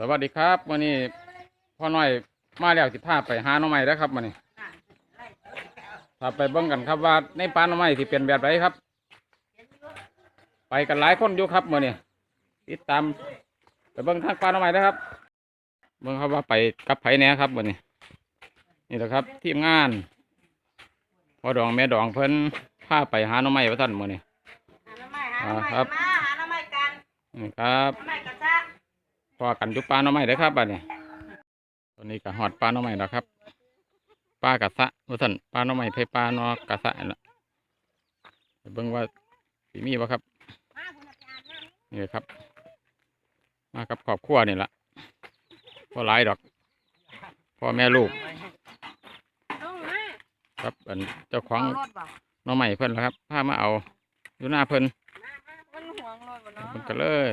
สวัสดีครับวันนี้พ่อน้อยมาแล้วสิพาไปหาหน่อไม้แล้วครับวันนี้ถ้าไปเบิ่งกันครับว่าในป่าหน่อไม้ที่เป็นแบบไรครับ ไปกันหลายคนอยู่ครับมื่อนี้ติดตามไปเบิ่งทางป่าหน่อไม้แล้วครับเบิ่งครับว่าไปกับไผแหน่ครับมื่อนี้ นี่แหละครับทีมงานพ่อดองแม่ดองเพิ่นพาไปหาหน่อไม้ว่าท่านมื่อนี้ หาหน้ำไม้หาหอ่าน้ำไม้ครับมาหาหน้ำไม้กันนี่ครับ หน้ำไม้กระซัก พอกันอยู่ป่าหน่อไม้เด้อครับบัดนี้ตอนนี้ก็หอดป่าหน่อไม้แล้วครับป่ากะสะว่าท่านป่าหน่อไม้ไทยป่าหนอกะสะนั่นล่ะไปเบิ่งว่าสิมีบ่ครับมาคุณอาจารย์นะนี่ครับ มากับครอบครัวนี่ละพอหลายดอกพ่อแม่ลูกต้องมาครับอันเจ้าของเอารถบ่หน่อไม้เพิ่นล่ะครับพามาเอาอยู่หน้าเพิ่นมันห่วงรถบ่เนาะเพิ่นก็เลย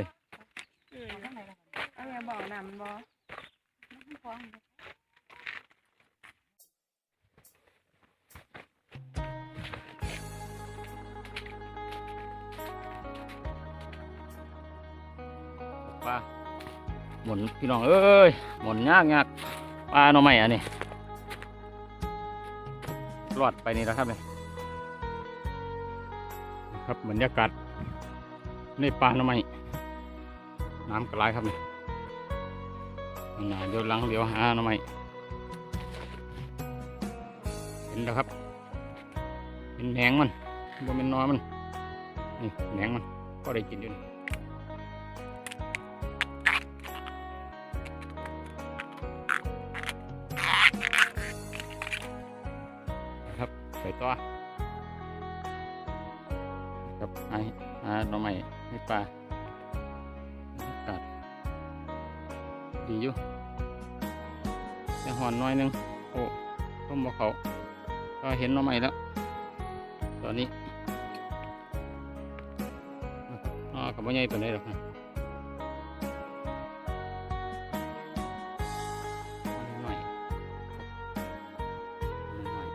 อืม เอาอย่าบอกนำบ่ฟ้องปลาหมุนพี่น้องเอ้ยหมุนยากยากปลาหน่อไม้อันนี้รอดไปนี่แล้วครับเนี่ยครับบรรยากาศในป่าหน่อไม้น้ำกระไรครับเนี่ย หนาเดี๋ยวหลังเดี๋ยวหาหน่อไม้เห็นแล้วครับเห็นแหนงมันบ่เป็นหนอมัน นี่แหนงมัน ก็ได้กินอยู่นี่ครับไปต่อครับไอ้หน่อไม้ให้ปลาอากาศ ดีอยู่แต่หอนน้อยนึงโอ้ต้มบะเขาก็เห็นน่อไม้แล้ว ตอนนี้อ๋อกับว่าใหญ่ตัวนี้หรอกนะหน่อยหน่อย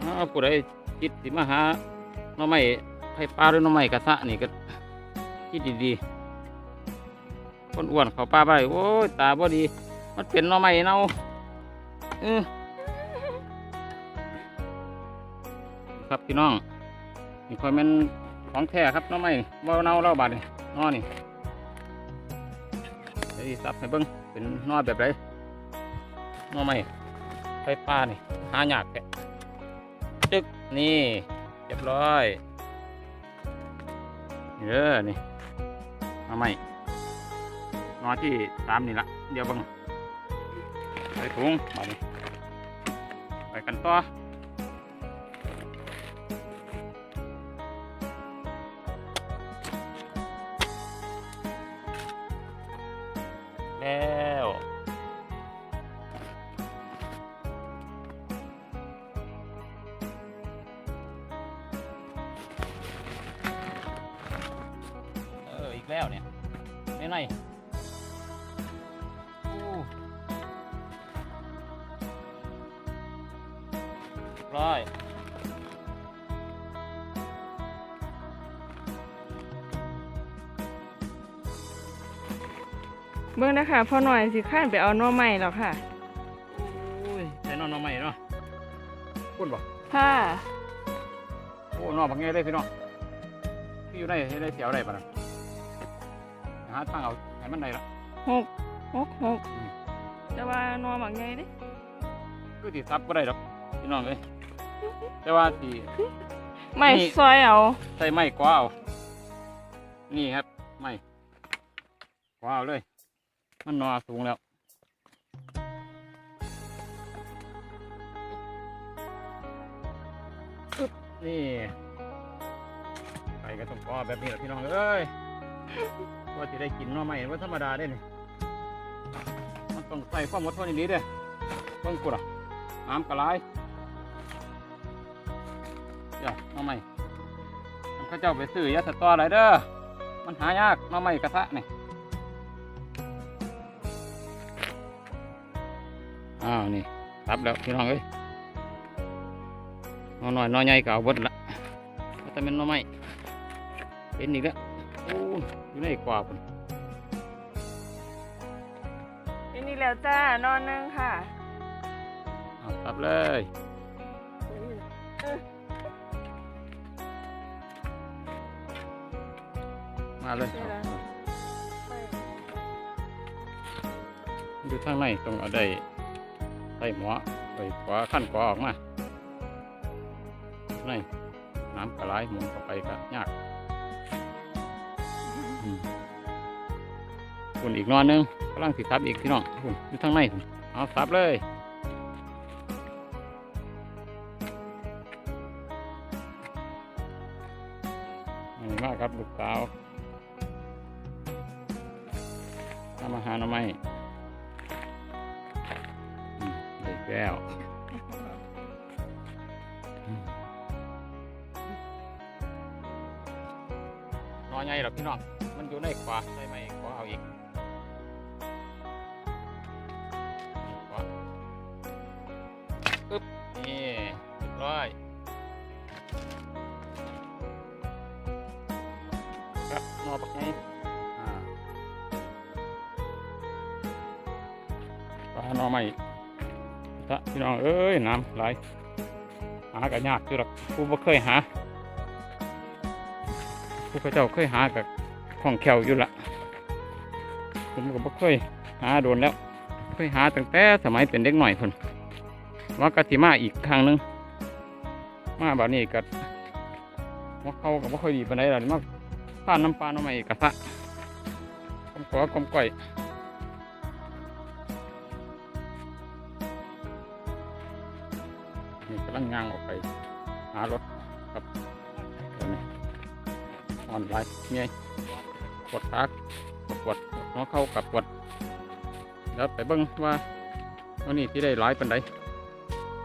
อ้าผู้ใดคิดสิมาหาน่อไม้ไผ่ปลาหรือน่อไม้กระทะนี่ก็คิดดีๆ อ้วนเขาปลาไปโอ้ยตาบ่ดี มันเป็นหน่อไม้เน่าเออครับพี่น้องนี่คอยแมันของแท้ครับหน่อไม้บ่เน่าเล่าบาดนี่นอนี่ไอ้ซับให้เบิ่งเป็นหนอแบบไรหน่อไม้ไผ่ปลานี่หายากแท้จึกนี่เรียบร้อยนี่เด้อนี่มาใหม่ อที่สามนี่ละเดี๋ยวบังใส่ถุงมานี่ไปกันต่อแล้วเอออีกแล้วเนี่ยนี่ไง ร้อยเบิ่งนะคะพ่อหน่อยสิข้านไปเอาหน่อใหม่แล้วค่ะอุ้ยใส่นอนนอนใหม่เนาะคุณบอกค่ะโอ้นอนพังไงเลยพี่น้องพี่อยู่ในให้ได้เสียวได้ปะนะหาทางเอาให้มันได้ละหกหกหกแต่ว่าหนอหมักไงดิคือที่ซับก็ได้ดอกพี่น้องเลย แต่ว่าที่ไม่นี่ซอยเอาใส่ไม้กว่าเอานี่ครับไม้กว่าเอาเลย มันนอสูงแล้วปึ๊บนี่ไปก็ต้องกอแบบนี้แหละพี่น้องเอ้ยว่าจะได้กินหน่อไม้ว่าธรรมดาได้นี่มันต้องใส่ความอดทนอีกนิดเด้อเบิ่งกูล่ะน้ำกระไร เดี๋ยวหน่อไม้มันเขาเจ้าไปซื้อยาสตออะไรเด้อมันหายากหน้อไม้กระทะนี่อ้าวนี่รับแล้วพี่น้องเอ้ยหน้อน้อยหน้อใหญ่ก็เอาเบดละแต่เป็นหน้อไม้เป็นอีกแล้วโอ้อยู่ในกว่าพุ่นอันนี้แล้วจ้านอนหนึงค่ะ เอาตับเลย มาเลยใช่แล้วอยู่ทางในตรงเอาได้ใส่หมอไปขวาขั้นขวาออกมาในน้ำกระไรหมุนเข้าไปก็ยากอืมคุณอีกนอนหนึงกำลังสิทับอีกพี่น้องคุณอยู่ทางในพุ่นเอาสับเลยอันนี้มากับลูกสาว แก้วอืมนอนไงหรอพี่น้อง มันอยู่ในขวาใช่ไหมขวาเอาอีกขวาปึ๊บ นี่เรียบร้อยครับนอปักไงอ่าปลาหนอใหม่ พระพี่น้องเอ้ยน้ำไหลหากันยากอยู่หรอกผู้บ่เคยหาผู้เขาเจ้าเคยหากับของแขวอยู่ละผมก็บ่เคยหาโดนแล้วเคยหาตั้งแต่สมัยเป็นเด็กหน่อยคนว่ากติมาอีกครั้งหนึงมาแบบนี้ก็ว่าเขากับบ่ค่อยดีปานใดล่ะมาผ่านน้ำปลาน้ำใหม่กระทะกลมกวกลมก่อย ย่างออกไปหารถครับเดี๋ยวนี้ออนไลน์เนี่ยปวดขาปวดหัวเข่ากับปวดเดี๋ยวไปเบิ้งว่าวันนี้ที่ได้หลายปันใด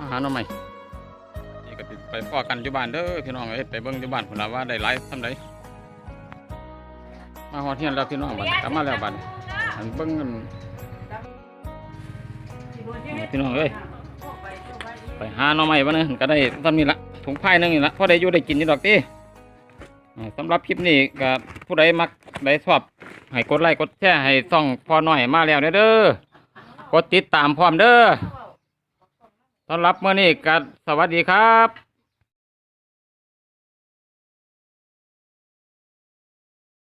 อาหารเอาใหม่นี่ก็สิไปพ่อกันอยู่บ้านเด้อพี่น้องเอ้ยไปเบิ้งอยู่บ้านพุ่นละว่าได้หลายทำไดมาฮอดเฮียนแล้วพี่น้องบ้านกลับมาแล้วบ้านอันเบิ้งกันนี่พี่น้องเอ้ย ไปหาหน่อไม้บ้านึงก็ได้ตอนนี้ละถุงไผ่นึงนี่ละพอได้อยู่ได้กินนี่ดอกตีสำหรับคลิปนี้ก็ผู้ใดมักได้ชอบให้กดไลค์กดแชร์ให้ส่องพอหน่อยมาแล้วเด้อกดติดตามพร้อมเด้อสำหรับเมื่อนี้ก็สวัสดีครับ